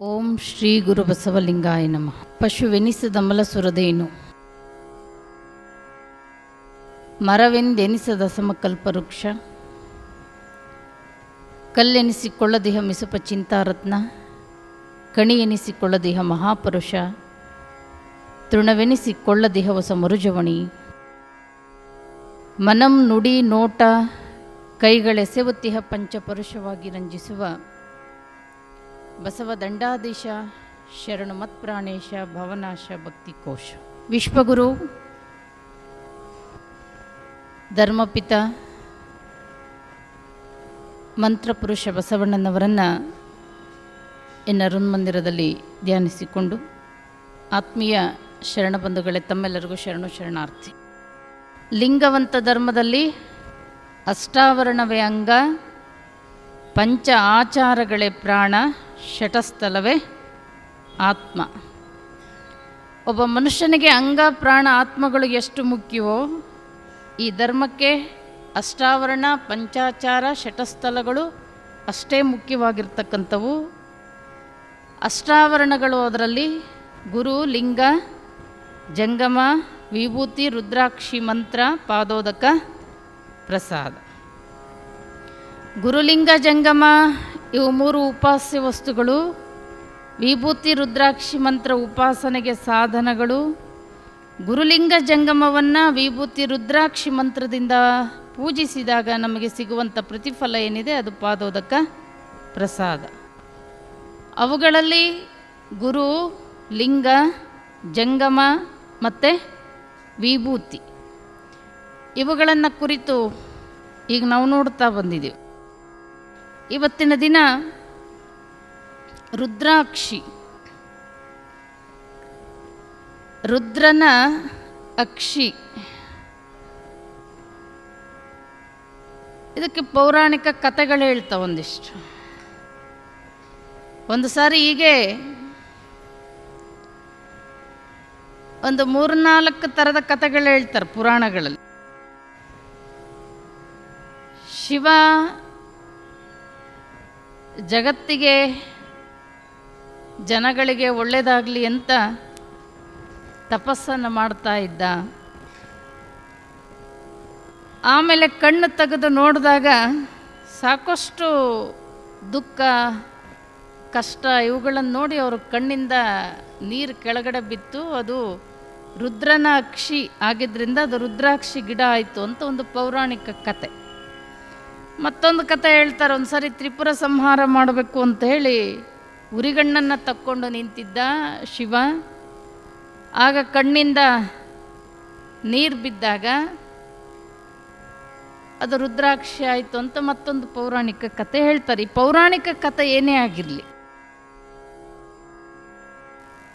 ಓಂ ಶ್ರೀ ಗುರು ಬಸವಲಿಂಗಾಯ ನಮಃ. ಸುರದೇನು. ಮರವೆಂದೆನಿಸದ ಸಮಕಲ್ಪವೃಕ್ಷ ಕಲ್ಲೆನಿಸಿಕೊಳ್ಳದಿಹ ಮಿಸುಪ ಚಿಂತಾರತ್ನ. ಕಣಿ ಎನಿಸಿಕೊಳ್ಳದಿಹ ಮಹಾಪುರುಷ. ತೃಣವೆನಿಸಿಕೊಳ್ಳದಿಹ ಹೊಸ ಮರುಜವಣಿ. ಮನಂ ನುಡಿ ನೋಟ ಕೈಗಳೆಸೆವುತ್ತಿಹ ಪಂಚಪರುಷವಾಗಿ ರಂಜಿಸುವ. ಬಸವ ದಂಡಾಧೀಶ, ಶರಣು ಮತ್ಪ್ರಾಣೇಶ ಭವನಾಶ, ಭಕ್ತಿ ಕೋಶ. ವಿಶ್ವಗುರು, ಧರ್ಮಪಿತ ಮಂತ್ರಪುರುಷ ಬಸವಣ್ಣನವರನ್ನು ಎನ್ನ ಮಂದಿರದಲ್ಲಿ ಧ್ಯಾನಿಸಿಕೊಂಡು ಆತ್ಮೀಯ ಶರಣ ಬಂಧುಗಳೇ ತಮ್ಮೆಲ್ಲರಿಗೂ ಶರಣು ಶರಣಾರ್ಥಿ. ಲಿಂಗವಂತ ಧರ್ಮದಲ್ಲಿ ಅಷ್ಟಾವರಣವೇ ಅಂಗ, ಪಂಚ ಆಚಾರಗಳೇ ಪ್ರಾಣ ಶಟಸ್ಥಲವೇ ಆತ್ಮ. ಒಬ್ಬ ಮನುಷ್ಯನಿಗೆ ಅಂಗ, ಪ್ರಾಣ, ಆತ್ಮಗಳು ಎಷ್ಟು ಮುಖ್ಯವೋ ಈ ಧರ್ಮಕ್ಕೆ ಅಷ್ಟಾವರಣ, ಪಂಚಾಚಾರ ಶಟಸ್ಥಲಗಳು ಅಷ್ಟೇ ಮುಖ್ಯವಾಗಿರ್ತಕ್ಕಂಥವು. ಅಷ್ಟಾವರಣಗಳು ಅದರಲ್ಲಿ ಗುರು, ಲಿಂಗ, ಜಂಗಮ, ವಿಭೂತಿ, ರುದ್ರಾಕ್ಷಿ ಮಂತ್ರ, ಪಾದೋದಕ, ಪ್ರಸಾದ. ಗುರುಲಿಂಗ, ಜಂಗಮ ಇವು ಮೂರು ಉಪಾಸ್ಯ ವಸ್ತುಗಳು. ವಿಭೂತಿ ರುದ್ರಾಕ್ಷಿ ಮಂತ್ರ ಉಪಾಸನೆಗೆ ಸಾಧನಗಳು. ಗುರುಲಿಂಗ ಜಂಗಮವನ್ನು ವಿಭೂತಿ ರುದ್ರಾಕ್ಷಿ ಮಂತ್ರದಿಂದ ಪೂಜಿಸಿದಾಗ ನಮಗೆ ಸಿಗುವಂಥ ಪ್ರತಿಫಲ ಏನಿದೆ ಅದು ಪಾದೋದಕ ಪ್ರಸಾದ. ಅವುಗಳಲ್ಲಿ ಗುರು, ಲಿಂಗ, ಜಂಗಮ ಮತ್ತು ವಿಭೂತಿ. ಇವುಗಳನ್ನು ಕುರಿತು ಈಗ ನಾವು ನೋಡ್ತಾ ಬಂದಿದ್ದೀವಿ ಇವತ್ತಿನ ದಿನ ರುದ್ರಾಕ್ಷಿ. ರುದ್ರನ ಅಕ್ಷಿ. ಇದಕ್ಕೆ ಪೌರಾಣಿಕ ಕಥೆಗಳು ಹೇಳ್ತಾ ಒಂದಿಷ್ಟು. ಒಂದು ಸಾರಿ ಹೀಗೆ ಒಂದು ಮೂರ್ನಾಲ್ಕು ಥರದ ಕಥೆಗಳು ಹೇಳ್ತಾರೆ ಪುರಾಣಗಳಲ್ಲಿ. ಶಿವ ಜಗತ್ತಿಗೆ ಜನಗಳಿಗೆ ಒಳ್ಳೆಯದಾಗಲಿ ಅಂತ ತಪಸ್ಸನ್ನು ಮಾಡ್ತಾ ಇದ್ದ. ಆಮೇಲೆ ಕಣ್ಣು ತೆಗೆದು ನೋಡಿದಾಗ ಸಾಕಷ್ಟು ದುಃಖ, ಕಷ್ಟ, ಇವುಗಳನ್ನು ನೋಡಿ ಅವರು ಕಣ್ಣಿಂದ ನೀರು ಕೆಳಗಡೆ ಬಿತ್ತು. ಅದು ರುದ್ರನ ಅಕ್ಷಿ ಆಗಿದ್ದರಿಂದ ಅದು ರುದ್ರಾಕ್ಷಿ ಗಿಡ ಆಯಿತು ಅಂತ ಒಂದು ಪೌರಾಣಿಕ ಕತೆ. ಮತ್ತೊಂದು ಕತೆ ಹೇಳ್ತಾರೆ, ಒಂದು ಸಾರಿ ತ್ರಿಪುರ ಸಂಹಾರ ಮಾಡಬೇಕು ಅಂತ ಹೇಳಿ ಉರಿಗಣ್ಣನ್ನು ತಕ್ಕೊಂಡು ನಿಂತಿದ್ದ ಶಿವ. ಆಗ ಕಣ್ಣಿಂದ ನೀರು ಬಿದ್ದಾಗ ಅದು ರುದ್ರಾಕ್ಷಿ ಆಯಿತು ಅಂತ ಮತ್ತೊಂದು ಪೌರಾಣಿಕ ಕತೆ ಹೇಳ್ತಾರೆ. ಈ ಪೌರಾಣಿಕ ಕತೆ ಏನೇ ಆಗಿರಲಿ,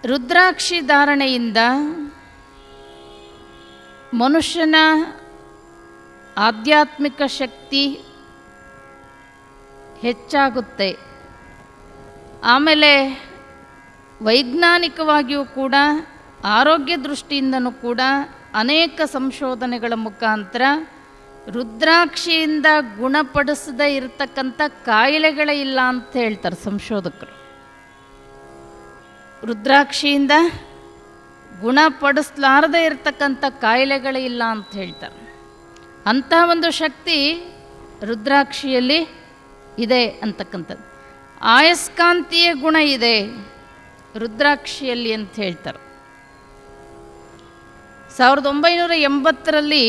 ರುದ್ರಾಕ್ಷಿ ಧಾರಣೆಯಿಂದ ಮನುಷ್ಯನ ಆಧ್ಯಾತ್ಮಿಕ ಶಕ್ತಿ ಹೆಚ್ಚಾಗುತ್ತೆ. ಆಮೇಲೆ ವೈಜ್ಞಾನಿಕವಾಗಿಯೂ ಕೂಡ, ಆರೋಗ್ಯ ದೃಷ್ಟಿಯಿಂದನೂ ಕೂಡ ಅನೇಕ ಸಂಶೋಧನೆಗಳ ಮುಖಾಂತರ ರುದ್ರಾಕ್ಷಿಯಿಂದ ಗುಣಪಡಿಸದೇ ಇರತಕ್ಕಂಥ ಕಾಯಿಲೆಗಳೇ ಇಲ್ಲ ಅಂತ ಹೇಳ್ತಾರೆ ಸಂಶೋಧಕರು. ರುದ್ರಾಕ್ಷಿಯಿಂದ ಗುಣಪಡಿಸ್ಲಾರದೇ ಇರತಕ್ಕಂಥ ಕಾಯಿಲೆಗಳೇ ಇಲ್ಲ ಅಂತ ಹೇಳ್ತಾರೆ. ಅಂಥ ಒಂದು ಶಕ್ತಿ ರುದ್ರಾಕ್ಷಿಯಲ್ಲಿ ಇದೆ ಅಂತಕ್ಕಂಥದ್ದು. ಆಯಸ್ಕಾಂತೀಯ ಗುಣ ಇದೆ, ರುದ್ರಾಕ್ಷಿಯಲ್ಲಿ ಅಂತ ಹೇಳ್ತಾರೆ. ಸಾವಿರದ ಒಂಬೈನೂರ ಎಂಬತ್ತರಲ್ಲಿ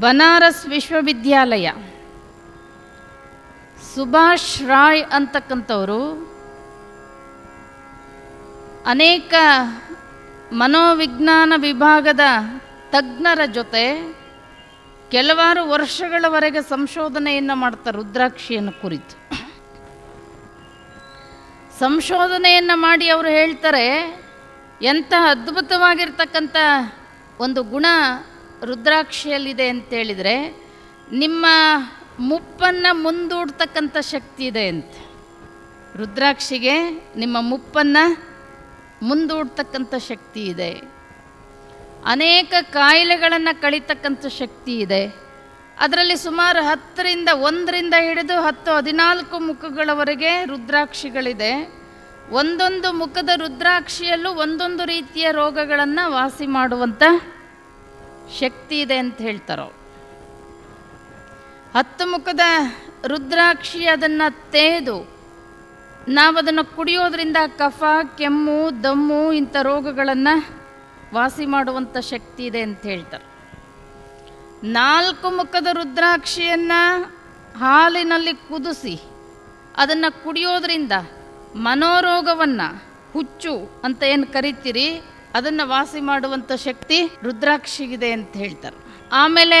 ಬನಾರಸ್ ವಿಶ್ವವಿದ್ಯಾಲಯ, ಸುಭಾಷ್ ರಾಯ್ ಅಂತಕ್ಕಂಥವರು ಅನೇಕ ಮನೋವಿಜ್ಞಾನ ವಿಭಾಗದ ತಜ್ಞರ ಜೊತೆ ಕೆಲವಾರು ವರ್ಷಗಳವರೆಗೆ ಸಂಶೋಧನೆಯನ್ನು ಮಾಡ್ತಾರೆ ರುದ್ರಾಕ್ಷಿಯನ್ನು ಕುರಿತು. ಸಂಶೋಧನೆಯನ್ನು ಮಾಡಿ ಅವರು ಹೇಳ್ತಾರೆ ಎಂತಹ ಅದ್ಭುತವಾಗಿರ್ತಕ್ಕಂಥ ಒಂದು ಗುಣ ರುದ್ರಾಕ್ಷಿಯಲ್ಲಿದೆ ಅಂತೇಳಿದರೆ ನಿಮ್ಮ ಮುಪ್ಪನ್ನು ಮುಂದೂಡ್ತಕ್ಕಂಥ ಶಕ್ತಿ ಇದೆ ಅಂತ. ರುದ್ರಾಕ್ಷಿಗೆ ನಿಮ್ಮ ಮುಪ್ಪನ್ನು ಮುಂದೂಡ್ತಕ್ಕಂಥ ಶಕ್ತಿ ಇದೆ. ಅನೇಕ ಕಾಯಿಲೆಗಳನ್ನು ಕಳೀತಕ್ಕಂಥ ಶಕ್ತಿ ಇದೆ ಅದರಲ್ಲಿ ಸುಮಾರು ಹತ್ತರಿಂದ ಒಂದರಿಂದ ಹಿಡಿದು ಹತ್ತು ಹದಿನಾಲ್ಕು ಮುಖಗಳವರೆಗೆ ರುದ್ರಾಕ್ಷಿಗಳಿದೆ ಒಂದೊಂದು ಮುಖದ ರುದ್ರಾಕ್ಷಿಯಲ್ಲೂ ಒಂದೊಂದು ರೀತಿಯ ರೋಗಗಳನ್ನು ವಾಸಿ ಮಾಡುವಂಥ ಶಕ್ತಿ ಇದೆ ಅಂತ ಹೇಳ್ತಾರೋ. ಹತ್ತು ಮುಖದ ರುದ್ರಾಕ್ಷಿ ಅದನ್ನು ತೇದು ನಾವು ಅದನ್ನು ಕುಡಿಯೋದ್ರಿಂದ ಕಫ, ಕೆಮ್ಮು, ದಮ್ಮು ಇಂಥ ರೋಗಗಳನ್ನು ವಾಸಿ ಮಾಡುವಂಥ ಶಕ್ತಿ ಇದೆ ಅಂತ ಹೇಳ್ತಾರೆ. ನಾಲ್ಕು ಮುಖದ ರುದ್ರಾಕ್ಷಿಯನ್ನು ಹಾಲಿನಲ್ಲಿ ಕುದಿಸಿ ಅದನ್ನು ಕುಡಿಯೋದ್ರಿಂದ ಮನೋರೋಗವನ್ನು ಹುಚ್ಚು ಅಂತ ಏನು ಕರಿತೀರಿ, ಅದನ್ನು ವಾಸಿ ಮಾಡುವಂಥ ಶಕ್ತಿ ರುದ್ರಾಕ್ಷಿಗಿದೆ ಅಂತ ಹೇಳ್ತಾರೆ. ಆಮೇಲೆ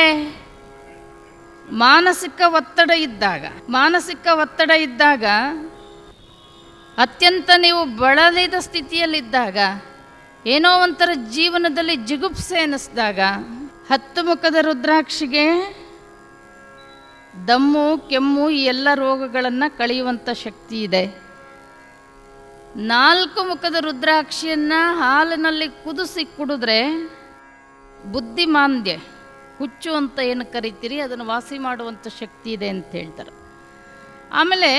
ಮಾನಸಿಕ ಒತ್ತಡ ಇದ್ದಾಗ, ಮಾನಸಿಕ ಒತ್ತಡ ಇದ್ದಾಗ ಅತ್ಯಂತ ನೀವು ಬಳಲಿದ ಸ್ಥಿತಿಯಲ್ಲಿದ್ದಾಗ ಏನೋ ಒಂಥರ ಜೀವನದಲ್ಲಿ ಜಿಗುಪ್ಸೆ ಅನ್ನಿಸ್ದಾಗ ಹತ್ತು ಮುಖದ ರುದ್ರಾಕ್ಷಿಗೆ ದಮ್ಮು, ಕೆಮ್ಮು ಈ ಎಲ್ಲ ರೋಗಗಳನ್ನು ಕಳೆಯುವಂಥ ಶಕ್ತಿ ಇದೆ. ನಾಲ್ಕು ಮುಖದ ರುದ್ರಾಕ್ಷಿಯನ್ನು ಹಾಲಿನಲ್ಲಿ ಕುದಿಸಿ ಕುಡಿದ್ರೆ ಬುದ್ಧಿಮಾಂದ್ಯ, ಹುಚ್ಚು ಅಂತ ಏನು ಕರಿತೀರಿ, ಅದನ್ನು ವಾಸಿ ಮಾಡುವಂಥ ಶಕ್ತಿ ಇದೆ ಅಂತ ಹೇಳ್ತಾರೆ. ಆಮೇಲೆ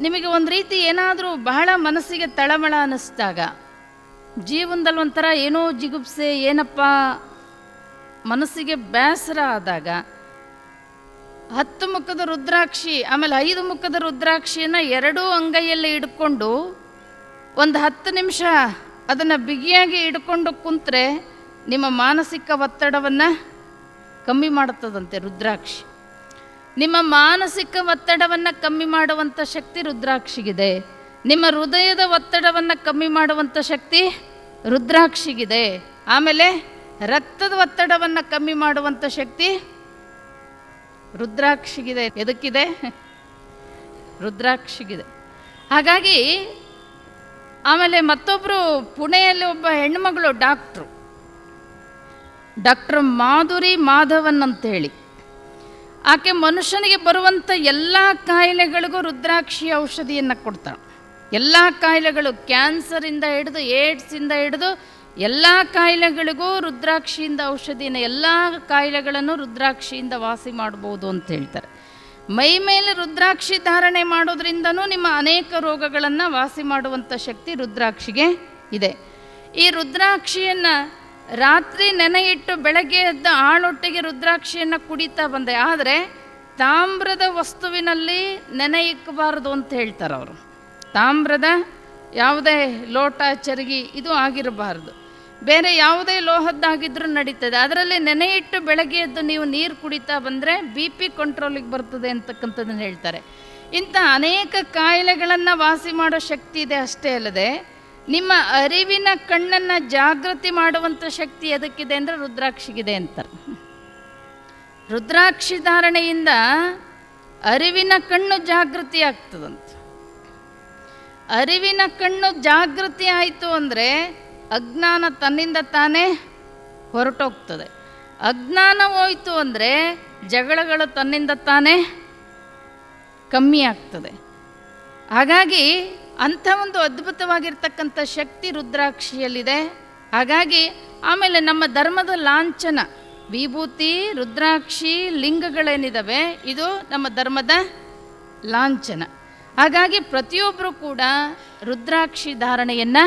ನಿಮಗೆ ಒಂದು ರೀತಿ ಏನಾದರೂ ಬಹಳ ಮನಸ್ಸಿಗೆ ತಳಮಳ ಅನ್ನಿಸ್ದಾಗ ಜೀವನದಲ್ಲಿ ಒಂಥರ ಏನೋ ಜಿಗುಪ್ಸೆ, ಏನಪ್ಪ, ಮನಸ್ಸಿಗೆ ಬೇಸರ ಆದಾಗ ಹತ್ತು ಮುಖದ ರುದ್ರಾಕ್ಷಿ, ಆಮೇಲೆ ಐದು ಮುಖದ ರುದ್ರಾಕ್ಷಿಯನ್ನು ಎರಡೂ ಅಂಗೈಯಲ್ಲಿ ಇಟ್ಕೊಂಡು ಒಂದು ಹತ್ತು ನಿಮಿಷ ಅದನ್ನು ಬಿಗಿಯಾಗಿ ಇಟ್ಕೊಂಡು ಕುಂತ್ರೆ ನಿಮ್ಮ ಮಾನಸಿಕ ಒತ್ತಡವನ್ನು ಕಮ್ಮಿ ಮಾಡುತ್ತದಂತೆ ರುದ್ರಾಕ್ಷಿ. ನಿಮ್ಮ ಮಾನಸಿಕ ಒತ್ತಡವನ್ನು ಕಮ್ಮಿ ಮಾಡುವಂಥ ಶಕ್ತಿ ರುದ್ರಾಕ್ಷಿಗಿದೆ. ನಿಮ್ಮ ಹೃದಯದ ಒತ್ತಡವನ್ನು ಕಮ್ಮಿ ಮಾಡುವಂಥ ಶಕ್ತಿ ರುದ್ರಾಕ್ಷಿಗಿದೆ. ಆಮೇಲೆ ರಕ್ತದ ಒತ್ತಡವನ್ನು ಕಮ್ಮಿ ಮಾಡುವಂಥ ಶಕ್ತಿ ರುದ್ರಾಕ್ಷಿಗಿದೆ. ಎದಕ್ಕಿದೆ? ರುದ್ರಾಕ್ಷಿಗಿದೆ. ಹಾಗಾಗಿ ಆಮೇಲೆ ಮತ್ತೊಬ್ಬರು ಪುಣೆಯಲ್ಲಿ ಒಬ್ಬ ಹೆಣ್ಮಗಳು ಡಾಕ್ಟ್ರು. ಡಾಕ್ಟರ್ ಮಾಧುರಿ ಮಾಧವನ್ ಅಂತೇಳಿ. ಆಕೆ ಮನುಷ್ಯನಿಗೆ ಬರುವಂಥ ಎಲ್ಲ ಕಾಯಿಲೆಗಳಿಗೂ ರುದ್ರಾಕ್ಷಿ ಔಷಧಿಯನ್ನು ಕೊಡ್ತಾಳೆ. ಎಲ್ಲ ಕಾಯಿಲೆಗಳು ಕ್ಯಾನ್ಸರಿಂದ ಹಿಡಿದು ಏಡ್ಸಿಂದ ಹಿಡಿದು ಎಲ್ಲ ಕಾಯಿಲೆಗಳಿಗೂ ರುದ್ರಾಕ್ಷಿಯಿಂದ ಔಷಧಿನ ಎಲ್ಲ ಕಾಯಿಲೆಗಳನ್ನು ರುದ್ರಾಕ್ಷಿಯಿಂದ ವಾಸಿ ಮಾಡ್ಬೋದು ಅಂತ ಹೇಳ್ತಾರೆ. ಮೈ ಮೇಲೆ ರುದ್ರಾಕ್ಷಿ ಧಾರಣೆ ಮಾಡೋದ್ರಿಂದನೂ ನಿಮ್ಮ ಅನೇಕ ರೋಗಗಳನ್ನು ವಾಸಿ ಮಾಡುವಂಥ ಶಕ್ತಿ ರುದ್ರಾಕ್ಷಿಗೆ ಇದೆ. ಈ ರುದ್ರಾಕ್ಷಿಯನ್ನು ರಾತ್ರಿ ನೆನೆಯಿಟ್ಟು ಬೆಳಗ್ಗೆ ಎದ್ದ ಆಳೊಟ್ಟಿಗೆ ರುದ್ರಾಕ್ಷಿಯನ್ನು ಕುಡಿತಾ ಬಂದೆ. ಆದರೆ ತಾಮ್ರದ ವಸ್ತುವಿನಲ್ಲಿ ನೆನೆಯಿಕ್ಕಬಾರದು ಅಂತ ಹೇಳ್ತಾರೆ ಅವರು ತಾಮ್ರದ ಯಾವುದೇ ಲೋಟ ಚರಗಿ ಇದು ಆಗಿರಬಾರ್ದು. ಬೇರೆ ಯಾವುದೇ ಲೋಹದ್ದಾಗಿದ್ದರೂ ನಡೀತದೆ. ಅದರಲ್ಲಿ ನೆನೆಯಿಟ್ಟು ಬೆಳಗ್ಗೆ ಎದ್ದು ನೀವು ನೀರು ಕುಡಿತಾ ಬಂದರೆ ಬಿ ಪಿ ಕಂಟ್ರೋಲಿಗೆ ಬರ್ತದೆ ಅಂತಕ್ಕಂಥದ್ದನ್ನು ಹೇಳ್ತಾರೆ. ಇಂಥ ಅನೇಕ ಕಾಯಿಲೆಗಳನ್ನು ವಾಸಿ ಮಾಡೋ ಶಕ್ತಿ ಇದೆ ಅಷ್ಟೇ ಅಲ್ಲದೆ, ನಿಮ್ಮ ಅರಿವಿನ ಕಣ್ಣನ್ನು ಜಾಗೃತಿ ಮಾಡುವಂಥ ಶಕ್ತಿ ಎದಕ್ಕಿದೆ ಅಂದರೆ ರುದ್ರಾಕ್ಷಿಗಿದೆ ಅಂತಾರೆ ರುದ್ರಾಕ್ಷಿ ಧಾರಣೆಯಿಂದ ಅರಿವಿನ ಕಣ್ಣು ಜಾಗೃತಿ ಆಗ್ತದಂತ ಅರಿವಿನ ಕಣ್ಣು ಜಾಗೃತಿ ಆಯಿತು ಅಂದರೆ ಅಜ್ಞಾನ ತನ್ನಿಂದ ತಾನೇ ಹೊರಟೋಗ್ತದೆ. ಅಜ್ಞಾನ ಹೋಯಿತು ಅಂದರೆ ಜಗಳಗಳು ತನ್ನಿಂದ ತಾನೇ ಕಮ್ಮಿ ಆಗ್ತದೆ. ಹಾಗಾಗಿ ಅಂಥ ಒಂದು ಅದ್ಭುತವಾಗಿರ್ತಕ್ಕಂಥ ಶಕ್ತಿ ರುದ್ರಾಕ್ಷಿಯಲ್ಲಿದೆ. ಹಾಗಾಗಿ ಆಮೇಲೆ ನಮ್ಮ ಧರ್ಮದ ಲಾಂಛನ, ವಿಭೂತಿ, ರುದ್ರಾಕ್ಷಿ ಲಿಂಗಗಳೇನಿದ್ದಾವೆ ಇದು ನಮ್ಮ ಧರ್ಮದ ಲಾಂಛನ. ಹಾಗಾಗಿ ಪ್ರತಿಯೊಬ್ಬರು ಕೂಡ ರುದ್ರಾಕ್ಷಿ ಧಾರಣೆಯನ್ನು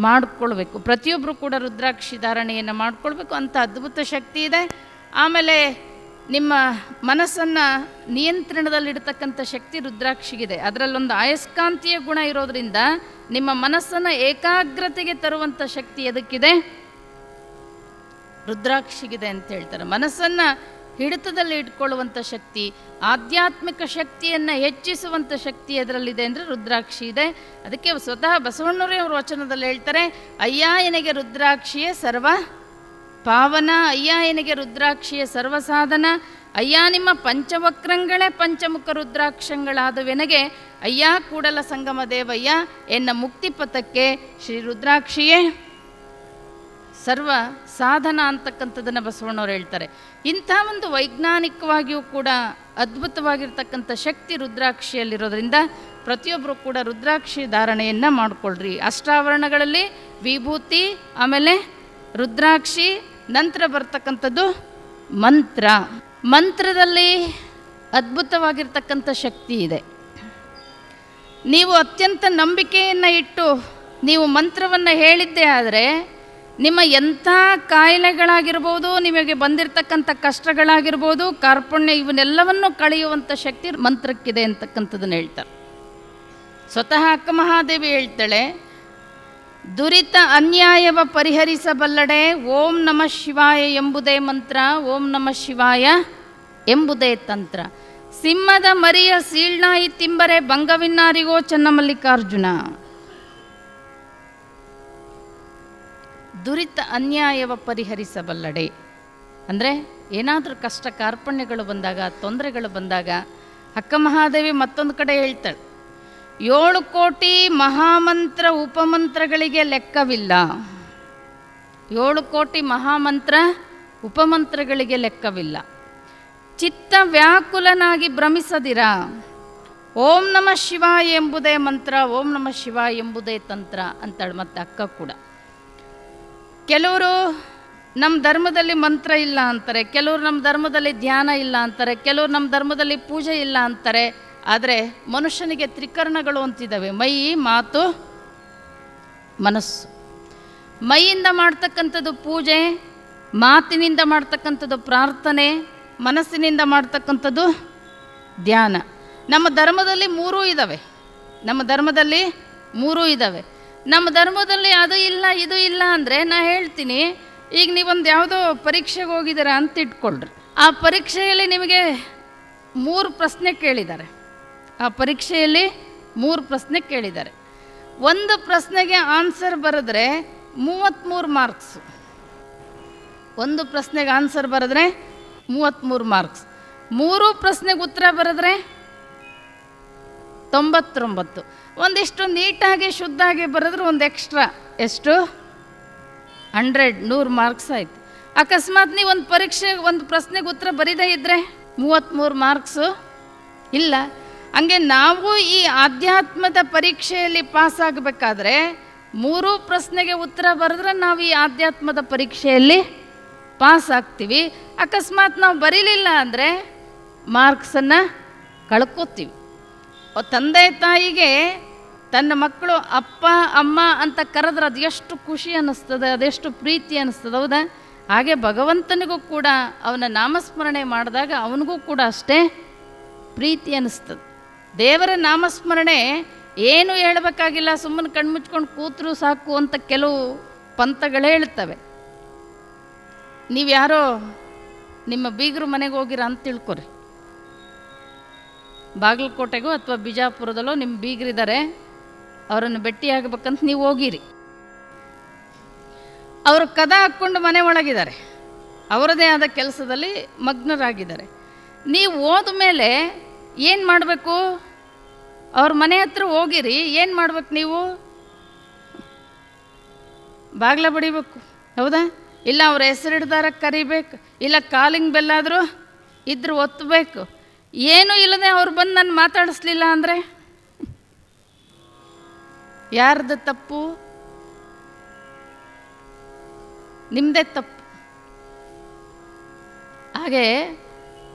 ಮಾಡಿಕೊಳ್ಬೇಕು. ಪ್ರತಿಯೊಬ್ಬರು ಕೂಡ ರುದ್ರಾಕ್ಷಿ ಧಾರಣೆಯನ್ನು ಮಾಡಿಕೊಳ್ಬೇಕು. ಅಂಥ ಅದ್ಭುತ ಶಕ್ತಿ ಇದೆ. ಆಮೇಲೆ ನಿಮ್ಮ ಮನಸ್ಸನ್ನು ನಿಯಂತ್ರಣದಲ್ಲಿಡ್ತಕ್ಕಂಥ ಶಕ್ತಿ ರುದ್ರಾಕ್ಷಿಗಿದೆ. ಅದರಲ್ಲೊಂದು ಅಯಸ್ಕಾಂತೀಯ ಗುಣ ಇರೋದರಿಂದ ನಿಮ್ಮ ಮನಸ್ಸನ್ನು ಏಕಾಗ್ರತೆಗೆ ತರುವಂಥ ಶಕ್ತಿ ಎದಕ್ಕಿದೆ? ರುದ್ರಾಕ್ಷಿಗಿದೆ ಅಂತ ಹೇಳ್ತಾರೆ. ಮನಸ್ಸನ್ನು ಹಿಡಿತದಲ್ಲಿ ಇಟ್ಕೊಳ್ಳುವಂಥ ಶಕ್ತಿ, ಆಧ್ಯಾತ್ಮಿಕ ಶಕ್ತಿಯನ್ನು ಹೆಚ್ಚಿಸುವಂಥ ಶಕ್ತಿ ಅದರಲ್ಲಿದೆ ಅಂದರೆ ರುದ್ರಾಕ್ಷಿ ಇದೆ. ಅದಕ್ಕೆ ಸ್ವತಃ ಬಸವಣ್ಣವರೇ ಅವರು ವಚನದಲ್ಲಿ ಹೇಳ್ತಾರೆ, ಅಯ್ಯ, ಎನಗೆ ರುದ್ರಾಕ್ಷಿಯೇ ಸರ್ವ ಪಾವನ, ಅಯ್ಯ, ಎನಗೆ ರುದ್ರಾಕ್ಷಿಯ ಸರ್ವಸಾಧನ ಅಯ್ಯ, ನಿಮ್ಮ ಪಂಚವಕ್ರಂಗಳೇ ಪಂಚಮುಖ ರುದ್ರಾಕ್ಷಗಳಾದವೆನಗೆ, ಅಯ್ಯ, ಕೂಡಲ ಸಂಗಮ ದೇವಯ್ಯ, ಎನ್ನ ಮುಕ್ತಿ ಪಥಕ್ಕೆ ಶ್ರೀ ರುದ್ರಾಕ್ಷಿಯೇ. ಸರ್ವ ಸಾಧನ ಅಂತಕ್ಕಂಥದ್ದನ್ನು ಬಸವಣ್ಣವ್ರು ಹೇಳ್ತಾರೆ. ಇಂಥ ಒಂದು ವೈಜ್ಞಾನಿಕವಾಗಿಯೂ ಕೂಡ ಅದ್ಭುತವಾಗಿರ್ತಕ್ಕಂಥ ಶಕ್ತಿ ರುದ್ರಾಕ್ಷಿಯಲ್ಲಿರೋದ್ರಿಂದ ಪ್ರತಿಯೊಬ್ಬರು ಕೂಡ ರುದ್ರಾಕ್ಷಿ ಧಾರಣೆಯನ್ನು ಮಾಡಿಕೊಳ್ಳ್ರಿ ಅಷ್ಟಾವರಣಗಳಲ್ಲಿ ವಿಭೂತಿ, ಆಮೇಲೆ ರುದ್ರಾಕ್ಷಿ, ನಂತರ ಬರ್ತಕ್ಕಂಥದ್ದು ಮಂತ್ರ. ಮಂತ್ರದಲ್ಲಿ ಅದ್ಭುತವಾಗಿರ್ತಕ್ಕಂಥ ಶಕ್ತಿ ಇದೆ. ನೀವು ಅತ್ಯಂತ ನಂಬಿಕೆಯನ್ನು ಇಟ್ಟು ನೀವು ಮಂತ್ರವನ್ನು ಹೇಳಿದ್ದೇ ಆದರೆ ನಿಮ್ಮ ಎಂಥ ಕಾಯಿಲೆಗಳಾಗಿರ್ಬೋದು, ನಿಮಗೆ ಬಂದಿರತಕ್ಕಂಥ ಕಷ್ಟಗಳಾಗಿರ್ಬೋದು, ಕಾರ್ಪಣ್ಯ ಇವನ್ನೆಲ್ಲವನ್ನು ಕಳೆಯುವಂಥ ಶಕ್ತಿ ಮಂತ್ರಕ್ಕಿದೆ ಅಂತಕ್ಕಂಥದ್ದನ್ನು ಹೇಳ್ತಾರೆ. ಸ್ವತಃ ಅಕ್ಕ ಮಹಾದೇವಿ ಹೇಳ್ತಾಳೆ, ದುರಿತ ಅನ್ಯಾಯವ ಪರಿಹರಿಸಬಲ್ಲಡೆ, ಓಂ ನಮಃ ಶಿವಾಯ ಎಂಬುದೇ ಮಂತ್ರ, ಓಂ ನಮಃ ಶಿವಾಯ ಎಂಬುದೇ ತಂತ್ರ. ಸಿಂಹದ ಮರಿಯ ಸೀಳ್ನಾಯಿ ತಿಂಬರೆ, ಬಂಗವಿನ್ನಾರಿಗೋ ಚನ್ನಮಲ್ಲಿಕಾರ್ಜುನ. ದುರಿತ ಅನ್ಯಾಯವ ಪರಿಹರಿಸಬಲ್ಲಡೆ. ಅಂದರೆ ಏನಾದರೂ ಕಷ್ಟ ಕಾರ್ಪಣ್ಯಗಳು ಬಂದಾಗ, ತೊಂದರೆಗಳು ಬಂದಾಗ, ಅಕ್ಕ ಮಹಾದೇವಿ ಮತ್ತೊಂದು ಕಡೆ ಹೇಳ್ತಾಳೆ, ಏಳು ಕೋಟಿ ಮಹಾಮಂತ್ರ ಉಪಮಂತ್ರಗಳಿಗೆ ಲೆಕ್ಕವಿಲ್ಲ. ಏಳು ಕೋಟಿ ಮಹಾಮಂತ್ರ ಉಪಮಂತ್ರಗಳಿಗೆ ಲೆಕ್ಕವಿಲ್ಲ. ಚಿತ್ತ ವ್ಯಾಕುಲನಾಗಿ ಭ್ರಮಿಸದಿರ. ಓಂ ನಮಃ ಶಿವ ಎಂಬುದೇ ಮಂತ್ರ, ಓಂ ನಮಃ ಶಿವ ಎಂಬುದೇ ತಂತ್ರ ಅಂತಾಳೆ ಮತ್ತೆ ಅಕ್ಕ ಕೂಡ. ಕೆಲವರು ನಮ್ಮ ಧರ್ಮದಲ್ಲಿ ಮಂತ್ರ ಇಲ್ಲ ಅಂತಾರೆ, ಕೆಲವರು ನಮ್ಮ ಧರ್ಮದಲ್ಲಿ ಧ್ಯಾನ ಇಲ್ಲ ಅಂತಾರೆ, ಕೆಲವರು ನಮ್ಮ ಧರ್ಮದಲ್ಲಿ ಪೂಜೆ ಇಲ್ಲ ಅಂತಾರೆ, ಆದರೆ ಮನುಷ್ಯನಿಗೆ ತ್ರಿಕರಣಗಳು ಅಂತಿದ್ದಾವೆ. ಮೈ, ಮಾತು, ಮನಸ್ಸು. ಮೈಯಿಂದ ಮಾಡ್ತಕ್ಕಂಥದ್ದು ಪೂಜೆ, ಮಾತಿನಿಂದ ಮಾಡ್ತಕ್ಕಂಥದ್ದು ಪ್ರಾರ್ಥನೆ, ಮನಸ್ಸಿನಿಂದ ಮಾಡ್ತಕ್ಕಂಥದ್ದು ಧ್ಯಾನ. ನಮ್ಮ ಧರ್ಮದಲ್ಲಿ ಮೂರೂ ಇದ್ದಾವೆ. ನಮ್ಮ ಧರ್ಮದಲ್ಲಿ ಮೂರೂ ಇದ್ದಾವೆ. ನಮ್ಮ ಧರ್ಮದಲ್ಲಿ ಅದು ಇಲ್ಲ, ಇದು ಇಲ್ಲ ಅಂದರೆ ನಾ ಹೇಳ್ತೀನಿ, ಈಗ ನೀವೊಂದು ಯಾವುದೋ ಪರೀಕ್ಷೆಗೆ ಹೋಗಿದ್ದೀರಾ ಅಂತ ಇಟ್ಕೊಳ್ರಿ. ಆ ಪರೀಕ್ಷೆಯಲ್ಲಿ ನಿಮಗೆ ಮೂರು ಪ್ರಶ್ನೆ ಕೇಳಿದ್ದಾರೆ. ಆ ಪರೀಕ್ಷೆಯಲ್ಲಿ ಮೂರು ಪ್ರಶ್ನೆ ಕೇಳಿದ್ದಾರೆ. ಒಂದು ಪ್ರಶ್ನೆಗೆ ಆನ್ಸರ್ ಬರೆದ್ರೆ ಮೂವತ್ತ್ಮೂರು ಮಾರ್ಕ್ಸು ಒಂದು ಪ್ರಶ್ನೆಗೆ ಆನ್ಸರ್ ಬರೆದ್ರೆ ಮೂವತ್ತ್ಮೂರು ಮಾರ್ಕ್ಸ್ ಮೂರು ಪ್ರಶ್ನೆಗೆ ಉತ್ತರ ಬರೆದ್ರೆ ತೊಂಬತ್ತೊಂಬತ್ತು. ಒಂದಿಷ್ಟು ನೀಟಾಗಿ, ಶುದ್ಧಾಗಿ ಬರೆದ್ರೆ ಒಂದು ಎಕ್ಸ್ಟ್ರಾ ಎಷ್ಟು? ಹಂಡ್ರೆಡ್, ನೂರು ಮಾರ್ಕ್ಸ್ ಆಯಿತು. ಅಕಸ್ಮಾತ್ ನೀವು ಒಂದು ಪರೀಕ್ಷೆ, ಒಂದು ಪ್ರಶ್ನೆಗೆ ಉತ್ತರ ಬರೀದೇ ಇದ್ದರೆ ಮೂವತ್ತ್ಮೂರು ಮಾರ್ಕ್ಸು ಇಲ್ಲ. ಹಂಗೆ ನಾವು ಈ ಆಧ್ಯಾತ್ಮದ ಪರೀಕ್ಷೆಯಲ್ಲಿ ಪಾಸ್ ಆಗಬೇಕಾದ್ರೆ ಮೂರು ಪ್ರಶ್ನೆಗೆ ಉತ್ತರ ಬರೆದ್ರೆ ನಾವು ಈ ಆಧ್ಯಾತ್ಮದ ಪರೀಕ್ಷೆಯಲ್ಲಿ ಪಾಸ್ ಆಗ್ತೀವಿ. ಅಕಸ್ಮಾತ್ ನಾವು ಬರೀಲಿಲ್ಲ ಅಂದರೆ ಮಾರ್ಕ್ಸನ್ನು ಕಳ್ಕೊತೀವಿ. ತಂದೆ ತಾಯಿಗೆ ತನ್ನ ಮಕ್ಕಳು ಅಪ್ಪ, ಅಮ್ಮ ಅಂತ ಕರೆದ್ರೆ ಅದು ಎಷ್ಟು ಖುಷಿ ಅನ್ನಿಸ್ತದೆ, ಅದೆಷ್ಟು ಪ್ರೀತಿ ಅನ್ನಿಸ್ತದೆ, ಹೌದಾ? ಹಾಗೆ ಭಗವಂತನಿಗೂ ಕೂಡ ಅವನ ನಾಮಸ್ಮರಣೆ ಮಾಡಿದಾಗ ಅವನಿಗೂ ಕೂಡ ಅಷ್ಟೇ ಪ್ರೀತಿ ಅನ್ನಿಸ್ತದೆ. ದೇವರ ನಾಮಸ್ಮರಣೆ ಏನು ಹೇಳಬೇಕಾಗಿಲ್ಲ, ಸುಮ್ಮನೆ ಕಣ್ಮುಚ್ಕೊಂಡು ಕೂತರು ಸಾಕು ಅಂತ ಕೆಲವು ಪಂಥಗಳೇ ಹೇಳ್ತವೆ. ನೀವು ಯಾರೋ ನಿಮ್ಮ ಬೀಗರು ಮನೆಗೆ ಹೋಗಿರ ಅಂತ ತಿಳ್ಕೊರಿ. ಬಾಗಲಕೋಟೆಗೋ ಅಥವಾ ಬಿಜಾಪುರದಲ್ಲೋ ನಿಮ್ಮ ಬೀಗರಿದ್ದಾರೆ ಅವರನ್ನು ಭೇಟಿಯಾಗಬೇಕಂತ ನೀವು ಹೋಗಿರಿ. ಅವರು ಕದ ಹಾಕ್ಕೊಂಡು ಮನೆ ಒಳಗಿದ್ದಾರೆ. ಅವರದೇ ಆದ ಕೆಲಸದಲ್ಲಿ ಮಗ್ನರಾಗಿದ್ದಾರೆ. ನೀವು ಹೋದ ಮೇಲೆ ಏನು ಮಾಡಬೇಕು? ಅವ್ರ ಮನೆ ಹತ್ರ ಹೋಗಿರಿ, ಏನು ಮಾಡ್ಬೇಕು ನೀವು? ಬಾಗ್ಲ ಬಡಿಬೇಕು, ಹೌದಾ? ಇಲ್ಲ ಅವ್ರ ಹೆಸರಿಡ್ದಾರ ಕರಿಬೇಕು, ಇಲ್ಲ ಕಾಲಿಂಗ್ ಬೆಲ್ಲಾದರೂ ಇದ್ರೆ ಒತ್ತಬೇಕು ಏನೂ ಇಲ್ಲದೆ ಅವ್ರು ಬಂದು ನಾನು ಮಾತಾಡಿಸ್ಲಿಲ್ಲ ಅಂದರೆ? ಯಾರ್ದು ತಪ್ಪು? ನಿಮ್ಮದೇ ತಪ್ಪು. ಹಾಗೆ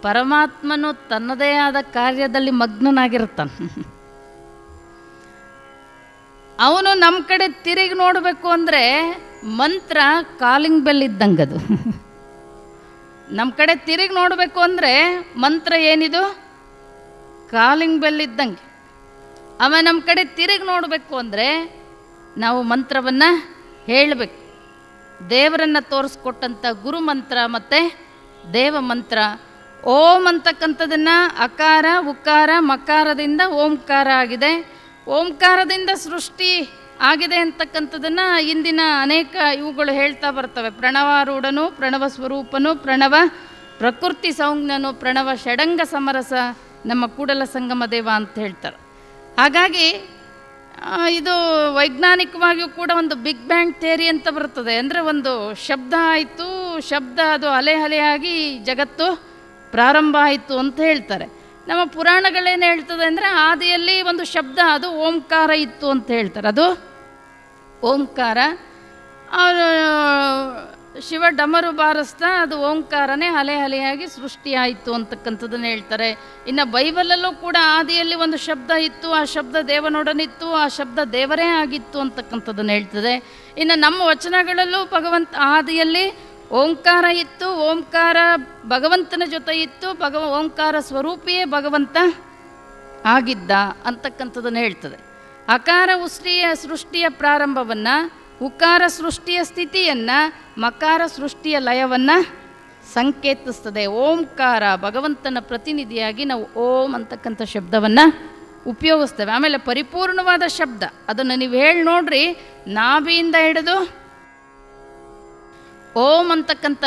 ಪರಮಾತ್ಮನು ತನ್ನದೇ ಆದ ಕಾರ್ಯದಲ್ಲಿ ಮಗ್ನನಾಗಿರ್ತಾನೆ ಅವನು ನಮ್ಮ ಕಡೆ ತಿರುಗಿ ನೋಡಬೇಕು ಅಂದರೆ ಮಂತ್ರ ಕಾಲಿಂಗ್ ಬೆಲ್ ಇದ್ದಂಗದು ನಮ್ಮ ಕಡೆ ತಿರುಗಿ ನೋಡಬೇಕು ಅಂದರೆ ಮಂತ್ರ ಏನಿದು? ಕಾಲಿಂಗ್ ಬೆಲ್ ಇದ್ದಂಗೆ. ಅವ ನಮ್ಮ ಕಡೆ ತಿರುಗಿ ನೋಡಬೇಕು ಅಂದರೆ ನಾವು ಮಂತ್ರವನ್ನು ಹೇಳಬೇಕು. ದೇವರನ್ನು ತೋರಿಸ್ಕೊಟ್ಟಂಥ ಗುರು ಮಂತ್ರ ಮತ್ತು ದೇವ ಮಂತ್ರ. ಓಂ ಅಂತಕ್ಕಂಥದ್ದನ್ನು ಅಕಾರ, ಉಕಾರ, ಮಕಾರದಿಂದ ಓಂಕಾರ ಆಗಿದೆ. ಓಂಕಾರದಿಂದ ಸೃಷ್ಟಿ ಆಗಿದೆ ಅಂತಕ್ಕಂಥದ್ದನ್ನು ಇಂದಿನ ಅನೇಕ ಇವುಗಳು ಹೇಳ್ತಾ ಬರ್ತವೆ. ಪ್ರಣವಾರೂಢನು, ಪ್ರಣವ ಸ್ವರೂಪನು, ಪ್ರಣವ ಪ್ರಕೃತಿ ಸಂಜ್ಞನು ಪ್ರಣವ ಷಡಂಗ ಸಮರಸ ನಮ್ಮ ಕೂಡಲ ಸಂಗಮ ದೇವ ಅಂತ ಹೇಳ್ತಾರೆ. ಹಾಗಾಗಿ ಇದು ವೈಜ್ಞಾನಿಕವಾಗಿಯೂ ಕೂಡ ಒಂದು ಬಿಗ್ ಬ್ಯಾಂಗ್ ಥೇರಿ ಅಂತ ಬರುತ್ತದೆ. ಅಂದರೆ ಒಂದು ಶಬ್ದ ಆಯಿತು, ಶಬ್ದ ಅದು ಅಲೆ ಅಲೆಯಾಗಿ ಜಗತ್ತು ಪ್ರಾರಂಭ ಆಯಿತು ಅಂತ ಹೇಳ್ತಾರೆ. ನಮ್ಮ ಪುರಾಣಗಳೇನು ಹೇಳ್ತದೆ ಅಂದರೆ ಆದಿಯಲ್ಲಿ ಒಂದು ಶಬ್ದ, ಅದು ಓಂಕಾರ ಇತ್ತು ಅಂತ ಹೇಳ್ತಾರೆ. ಅದು ಓಂಕಾರ. ಶಿವ ಡಮರು ಬಾರಿಸ್ತಾ ಅದು ಓಂಕಾರನೇ ಹಲೆ ಹಲೆಯಾಗಿ ಸೃಷ್ಟಿಯಾಯಿತು ಅಂತಕ್ಕಂಥದ್ದನ್ನು ಹೇಳ್ತಾರೆ. ಇನ್ನು ಬೈಬಲಲ್ಲೂ ಕೂಡ ಆದಿಯಲ್ಲಿ ಒಂದು ಶಬ್ದ ಇತ್ತು, ಆ ಶಬ್ದ ದೇವನೊಡನಿತ್ತು, ಆ ಶಬ್ದ ದೇವರೇ ಆಗಿತ್ತು ಅಂತಕ್ಕಂಥದ್ದನ್ನು ಹೇಳ್ತದೆ. ಇನ್ನು ನಮ್ಮ ವಚನಗಳಲ್ಲೂ ಭಗವಂತ ಆದಿಯಲ್ಲಿ ಓಂಕಾರ ಇತ್ತು, ಓಂಕಾರ ಭಗವಂತನ ಜೊತೆ ಇತ್ತು ಭಗವ ಓಂಕಾರ ಸ್ವರೂಪಿಯೇ ಭಗವಂತ ಆಗಿದ್ದ ಅಂತಕ್ಕಂಥದ್ದನ್ನು ಹೇಳ್ತದೆ. ಅಕಾರ ಉಷ್ಟಿಯ ಸೃಷ್ಟಿಯ ಪ್ರಾರಂಭವನ್ನು ಉಕಾರ ಸೃಷ್ಟಿಯ ಸ್ಥಿತಿಯನ್ನು ಮಕಾರ ಸೃಷ್ಟಿಯ ಲಯವನ್ನು ಸಂಕೇತಿಸ್ತದೆ. ಓಂಕಾರ ಭಗವಂತನ ಪ್ರತಿನಿಧಿಯಾಗಿ ನಾವು ಓಂ ಅಂತಕ್ಕಂಥ ಶಬ್ದವನ್ನು ಉಪಯೋಗಿಸ್ತೇವೆ. ಆಮೇಲೆ ಪರಿಪೂರ್ಣವಾದ ಶಬ್ದ, ಅದನ್ನು ನೀವು ಹೇಳಿ ನೋಡ್ರಿ, ನಾಭಿಯಿಂದ ಹಿಡಿದು ಓಂ ಅಂತಕ್ಕಂಥ,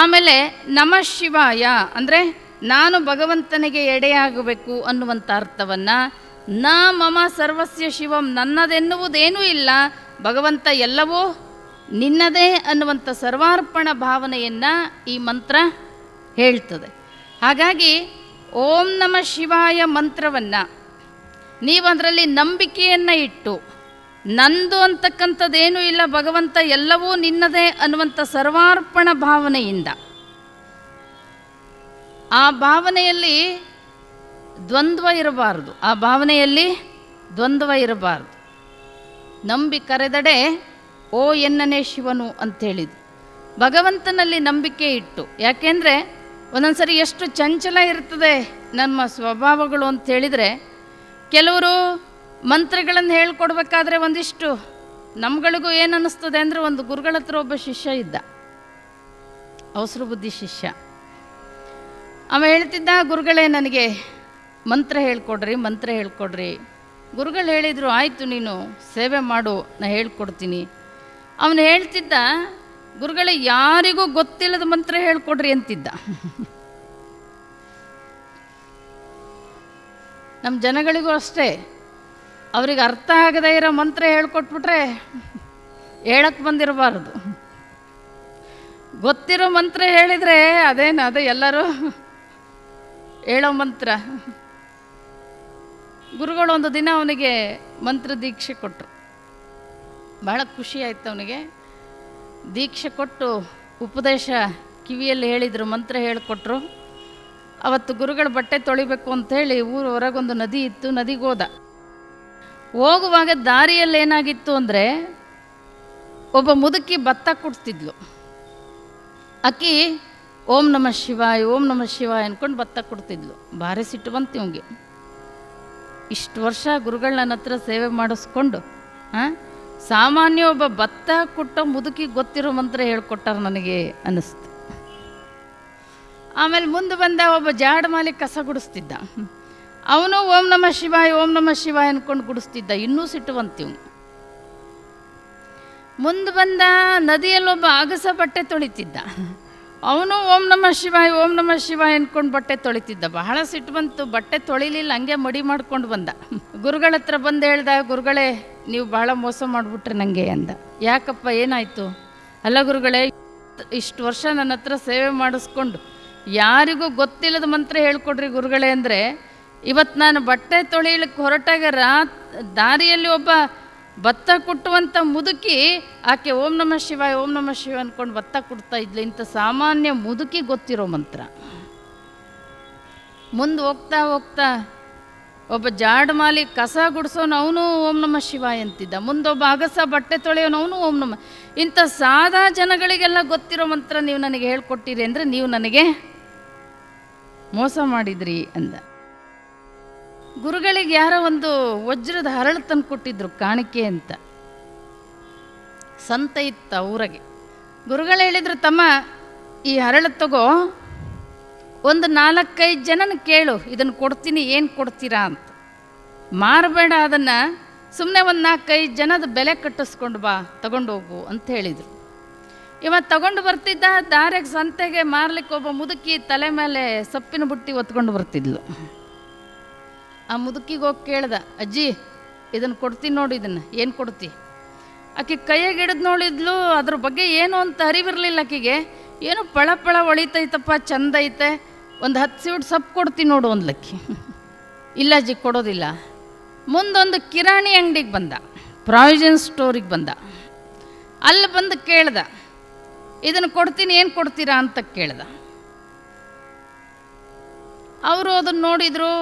ಆಮೇಲೆ ನಮ ಶಿವಾಯ, ಅಂದರೆ ನಾನು ಭಗವಂತನಿಗೆ ಎಡೆಯಾಗಬೇಕು ಅನ್ನುವಂಥ ಅರ್ಥವನ್ನು, ನ ಮಮ ಸರ್ವಸ್ಯ ಶಿವಂ ನನ್ನದೆನ್ನುವುದೇನೂ ಇಲ್ಲ ಭಗವಂತ ಎಲ್ಲವೂ ನಿನ್ನದೇ ಅನ್ನುವಂಥ ಸರ್ವಾರ್ಪಣ ಭಾವನೆಯನ್ನು ಈ ಮಂತ್ರ ಹೇಳ್ತದೆ. ಹಾಗಾಗಿ ಓಂ ನಮ ಶಿವಾಯ ಮಂತ್ರವನ್ನು ನೀವು ಅದರಲ್ಲಿ ನಂಬಿಕೆಯನ್ನು ಇಟ್ಟು ನಂದು ಅಂತಕ್ಕಂಥದ್ದೇನೂ ಇಲ್ಲ, ಭಗವಂತ ಎಲ್ಲವೂ ನಿನ್ನದೇ ಅನ್ನುವಂಥ ಸರ್ವಾರ್ಪಣ ಭಾವನೆಯಿಂದ ಆ ಭಾವನೆಯಲ್ಲಿ ದ್ವಂದ್ವ ಇರಬಾರ್ದು. ಆ ಭಾವನೆಯಲ್ಲಿ ದ್ವಂದ್ವ ಇರಬಾರ್ದು. ನಂಬಿ ಕರೆದಡೆ, ಓ ಎನ್ನನೇ ಶಿವನು ಅಂತೇಳಿದ್ದು ಭಗವಂತನಲ್ಲಿ ನಂಬಿಕೆ ಇಟ್ಟು. ಯಾಕೆಂದರೆ, ಒಂದೊಂದ್ಸರಿ ಎಷ್ಟು ಚಂಚಲ ಇರ್ತದೆ ನಮ್ಮ ಸ್ವಭಾವಗಳು ಅಂತ ಹೇಳಿದರೆ ಕೆಲವರು ಮಂತ್ರಗಳನ್ನು ಹೇಳ್ಕೊಡ್ಬೇಕಾದ್ರೆ ಒಂದಿಷ್ಟು, ನಮ್ಗಳಿಗೂ ಏನು ಅನ್ನಿಸ್ತದೆ ಅಂದರೆ ಒಂದು ಗುರುಗಳ ಹತ್ರ ಒಬ್ಬ ಶಿಷ್ಯ ಇದ್ದ. ಅವಸರ ಬುದ್ಧಿ ಶಿಷ್ಯ. ಅವ ಹೇಳ್ತಿದ್ದ, ಗುರುಗಳೇ, ನನಗೆ ಮಂತ್ರ ಹೇಳ್ಕೊಡ್ರಿ ಮಂತ್ರ ಹೇಳ್ಕೊಡ್ರಿ ಗುರುಗಳು ಹೇಳಿದರು, ಆಯಿತು ನೀನು ಸೇವೆ ಮಾಡು, ನಾ ಹೇಳ್ಕೊಡ್ತೀನಿ. ಅವನು ಹೇಳ್ತಿದ್ದ, ಗುರುಗಳೇ, ಯಾರಿಗೂ ಗೊತ್ತಿಲ್ಲದ ಮಂತ್ರ ಹೇಳ್ಕೊಡ್ರಿ ಅಂತಿದ್ದ. ನಮ್ಮ ಜನಗಳಿಗೂ ಅಷ್ಟೇ. ಅವ್ರಿಗೆ ಅರ್ಥ ಆಗದೇ ಇರೋ ಮಂತ್ರ ಹೇಳ್ಕೊಟ್ಬಿಟ್ರೆ ಹೇಳಕ್ಕೆ ಬಂದಿರಬಾರ್ದು. ಗೊತ್ತಿರೋ ಮಂತ್ರ ಹೇಳಿದರೆ ಅದೇನು, ಅದೇ ಎಲ್ಲರೂ ಹೇಳೋ ಮಂತ್ರ. ಗುರುಗಳು ಒಂದು ದಿನ ಅವನಿಗೆ ಮಂತ್ರ ದೀಕ್ಷೆ ಕೊಟ್ಟರು ಭಾಳ ಖುಷಿ ಆಯ್ತು ಅವನಿಗೆ. ದೀಕ್ಷೆ ಕೊಟ್ಟು ಉಪದೇಶ ಕಿವಿಯಲ್ಲಿ ಹೇಳಿದರು, ಮಂತ್ರ ಹೇಳಿಕೊಟ್ರು. ಅವತ್ತು ಗುರುಗಳ ಬಟ್ಟೆ ತೊಳಿಬೇಕು ಅಂಥೇಳಿ ಊರು ಹೊರಗೊಂದು ನದಿ ಇತ್ತು ನದಿಗೆ ಹೋದ ಹೋಗುವಾಗ ದಾರಿಯಲ್ಲಿ ಏನಾಗಿತ್ತು ಅಂದರೆ, ಒಬ್ಬ ಮುದುಕಿ ಭತ್ತ ಕುಡ್ತಿದ್ಲು ಅಕ್ಕಿ ಓಂ ನಮಃ ಶಿವಾಯ್, ಓಂ ನಮಃ ಶಿವಾಯ್ ಅಂದ್ಕೊಂಡು ಭತ್ತ ಕೊಡ್ತಿದ್ಲು ಭಾರಿ ಸಿಟ್ಟು ಬಂತು ಇವಂಗೆ ಇಷ್ಟು ವರ್ಷ ಗುರುಗಳು ನನ್ನ ಹತ್ರ ಸೇವೆ ಮಾಡಿಸ್ಕೊಂಡು ಹಾಂ ಸಾಮಾನ್ಯ ಒಬ್ಬ ಭತ್ತ ಕೊಟ್ಟ ಮುದುಕಿ ಗೊತ್ತಿರೋ ಮಂತ್ರ ಹೇಳ್ಕೊಟ್ಟಾರ ನನಗೆ ಅನ್ನಿಸ್ತು. ಆಮೇಲೆ ಮುಂದೆ ಬಂದ ಒಬ್ಬ ಜಾಡ್ ಮಾಲಿ ಕಸ ಗುಡಿಸ್ತಿದ್ದ. ಅವನು ಓಂ ನಮ ಶಿವಾಯ್, ಓಂ ನಮ ಶಿವಾಯ್ ಅನ್ಕೊಂಡು ಗುಡಿಸ್ತಿದ್ದ. ಇನ್ನೂ ಸಿಟ್ಟು ಬಂತು ಮುಂದೆ ಬಂದ ನದಿಯಲ್ಲೊಬ್ಬ ಅಗಸ ಬಟ್ಟೆ ತೊಳಿತಿದ್ದ. ಅವನು ಓಂ ನಮ ಶಿವಾಯ, ಓಂ ನಮ ಶಿವಾಯ ಅನ್ಕೊಂಡು ಬಟ್ಟೆ ತೊಳಿತಿದ್ದ. ಬಹಳ ಸಿಟ್ಟು ಬಂತು, ಬಟ್ಟೆ ತೊಳಿಲಿಲ್ಲ, ಹಂಗೆ ಮಡಿ ಮಾಡ್ಕೊಂಡು ಬಂದ. ಗುರುಗಳ ಹತ್ರ ಬಂದು ಹೇಳ್ದ, ಗುರುಗಳೇ, ನೀವು ಬಹಳ ಮೋಸ ಮಾಡಿಬಿಟ್ರೆ ನನಗೆ ಅಂದ. ಯಾಕಪ್ಪ, ಏನಾಯಿತು? ಅಲ್ಲ ಗುರುಗಳೇ, ಇಷ್ಟು ವರ್ಷ ನನ್ನ ಹತ್ರ ಸೇವೆ ಮಾಡಿಸ್ಕೊಂಡು ಯಾರಿಗೂ ಗೊತ್ತಿಲ್ಲದ ಮಂತ್ರ ಹೇಳ್ಕೊಡ್ರಿ ಗುರುಗಳೇ ಅಂದರೆ ಇವತ್ತು ನಾನು ಬಟ್ಟೆ ತೊಳಿಲಿಕ್ಕೆ ಹೊರಟಾಗ ರಾ ದಾರಿಯಲ್ಲಿ ಒಬ್ಬ ಭತ್ತ ಕುಟ್ಟುವಂಥ ಮುದುಕಿ ಆಕೆ ಓಂ ನಮಃ ಶಿವಾಯ, ಓಂ ನಮಃ ಶಿವ ಅಂದ್ಕೊಂಡು ಭತ್ತ ಕುಡ್ತಾ ಇದ್ಲು. ಇಂಥ ಸಾಮಾನ್ಯ ಮುದುಕಿ ಗೊತ್ತಿರೋ ಮಂತ್ರ. ಮುಂದೆ ಹೋಗ್ತಾ ಹೋಗ್ತಾ ಒಬ್ಬ ಜಾಡ್ ಮಾಲಿ ಕಸ ಗುಡಿಸೋನು ಅವನು ಓಂ ನಮಃ ಶಿವಾಯ ಅಂತಿದ್ದ. ಮುಂದೊಬ್ಬ ಅಗಸ ಬಟ್ಟೆ ತೊಳೆಯೋನು ಅವನು ಓಂ ನಮ. ಇಂಥ ಸಾದಾ ಜನಗಳಿಗೆಲ್ಲ ಗೊತ್ತಿರೋ ಮಂತ್ರ ನೀವು ನನಗೆ ಹೇಳ್ಕೊಟ್ಟಿರಿ ಅಂದರೆ ನೀವು ನನಗೆ ಮೋಸ ಮಾಡಿದ್ರಿ ಅಂದ. ಗುರುಗಳಿಗೆ ಯಾರೋ ಒಂದು ವಜ್ರದ ಹರಳು ತಂದು ಕೊಟ್ಟಿದ್ರು ಕಾಣಿಕೆ ಅಂತ. ಸಂತ ಇತ್ತ ಊರಿಗೆ. ಗುರುಗಳು ಹೇಳಿದ್ರು, ತಮ್ಮ, ಈ ಹರಳು ತಗೋ, ಒಂದು ನಾಲ್ಕೈದು ಜನನ ಕೇಳು ಇದನ್ನು ಕೊಡ್ತೀನಿ, ಏನು ಕೊಡ್ತೀರಾ ಅಂತ. ಮಾರಬೇಡ ಅದನ್ನು ಸುಮ್ಮನೆ ಒಂದು ನಾಲ್ಕೈದು ಜನದ ಬೆಲೆ ಕಟ್ಟಿಸ್ಕೊಂಡು ಬಾ ತಗೊಂಡು ಹೋಗು ಅಂತ ಹೇಳಿದರು. ಇವ ತಗೊಂಡು ಬರ್ತಿದ್ದ ದಾರಿಗೆ ಸಂತೆಗೆ ಮಾರ್ಲಿಕ್ಕೆ ಒಬ್ಬ ಮುದುಕಿ ತಲೆ ಮೇಲೆ ಸೊಪ್ಪಿನ ಬುಟ್ಟಿ ಹೊತ್ಕೊಂಡು ಬರ್ತಿದ್ಲು. ಆ ಮುದುಕಿಗೆ ಹೋಗಿ ಕೇಳ್ದ, ಅಜ್ಜಿ ಇದನ್ನು ಕೊಡ್ತೀನಿ ನೋಡಿ ಇದನ್ನು, ಏನು ಕೊಡ್ತಿ? ಆಕೆ ಕೈಯಾಗ ಹಿಡಿದು ನೋಡಿದ್ಲು, ಅದ್ರ ಬಗ್ಗೆ ಏನು ಅಂತ ಅರಿವಿರಲಿಲ್ಲ ಆಕೆಗೆ. ಏನು ಪಳ ಪಳ ಒಳಿತೈತಪ್ಪ, ಚಂದ ಐತೆ, ಒಂದು ಹತ್ತು ಸೀಟ್ ಸೊಪ್ಪು ಕೊಡ್ತೀನಿ ನೋಡು ಅಂದ್ಲಕ್ಕಿ ಇಲ್ಲ ಅಜ್ಜಿ, ಕೊಡೋದಿಲ್ಲ. ಮುಂದೊಂದು ಕಿರಾಣಿ ಅಂಗಡಿಗೆ ಬಂದ, ಪ್ರಾವಿಷನ್ ಸ್ಟೋರಿಗೆ ಬಂದ. ಅಲ್ಲಿ ಬಂದು ಕೇಳ್ದ ಇದನ್ನು ಕೊಡ್ತೀನಿ, ಏನು ಕೊಡ್ತೀರಾ? ಅಂತ ಕೇಳ್ದ. ಅವರು ಅದನ್ನು ನೋಡಿದರು